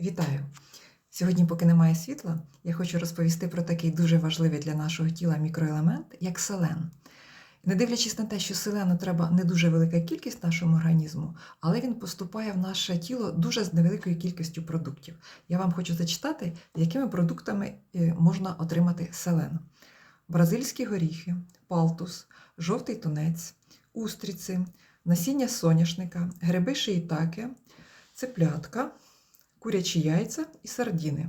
Вітаю! Сьогодні, поки немає світла, я хочу розповісти про такий дуже важливий для нашого тіла мікроелемент, як селен. Не дивлячись на те, що селену треба не дуже велика кількість нашому організму, але він поступає в наше тіло дуже з невеликою кількістю продуктів. Я вам хочу зачитати, якими продуктами е, можна отримати селен: бразильські горіхи, палтус, жовтий тунець, устриці, насіння соняшника, гриби шиїтаке, цеплятка, курячі яйця і сардіни.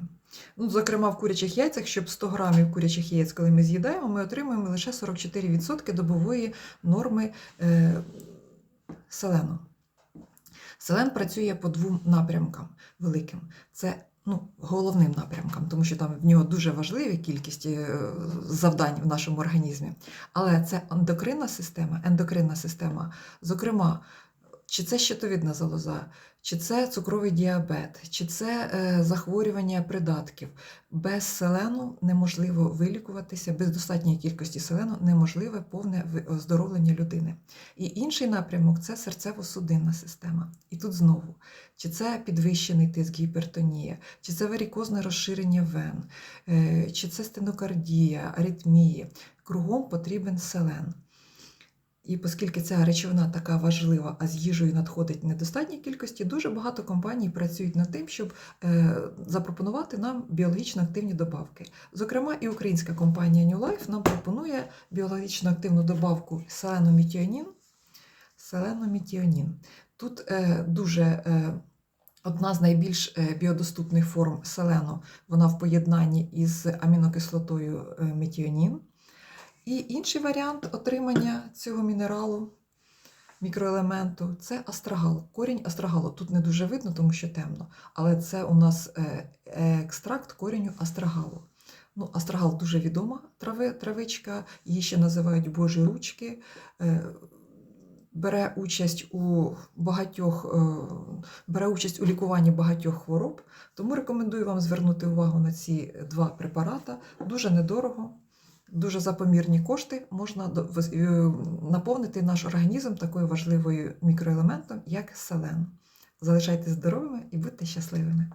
Ну, зокрема, в курячих яйцях, щоб 100 грамів курячих яєць, коли ми з'їдаємо, ми отримуємо лише 44% добової норми е, селену. Селен працює по двом напрямкам великим. Це ну, головним напрямкам, тому що там в нього дуже важлива кількість е, завдань в нашому організмі. Але це ендокринна система, ендокринна система, зокрема, чи це щитовідна залоза, чи це цукровий діабет, чи це е, захворювання придатків. Без селену неможливо вилікуватися, без достатньої кількості селену неможливе повне оздоровлення людини. І інший напрямок це серцево-судинна система. І тут знову, чи це підвищений тиск гіпертонія, чи це варікозне розширення вен, е, чи це стенокардія, аритмії. Кругом потрібен селен. І оскільки ця речовина така важлива, а з їжею надходить недостатній кількості, дуже багато компаній працюють над тим, щоб е, запропонувати нам біологічно активні добавки. Зокрема, і українська компанія New Life нам пропонує біологічно активну добавку селеномітіонін. Селеномітіонін. Тут е, дуже е, одна з найбільш біодоступних форм селену, вона в поєднанні із амінокислотою метіонін. І інший варіант отримання цього мінералу, мікроелементу це астрагал. Корінь астрагалу. Тут не дуже видно, тому що темно, але це у нас е, екстракт кореню астрагалу. Ну, астрагал дуже відома трави, травичка, її ще називають Божі ручки. Е, Бере участь у багатьох, е, бере участь у лікуванні багатьох хвороб, тому рекомендую вам звернути увагу на ці два препарати. Дуже недорого, дуже за помірні кошти можна е, наповнити наш організм такою важливою мікроелементом, як селен. Залишайтесь здоровими і будьте щасливими.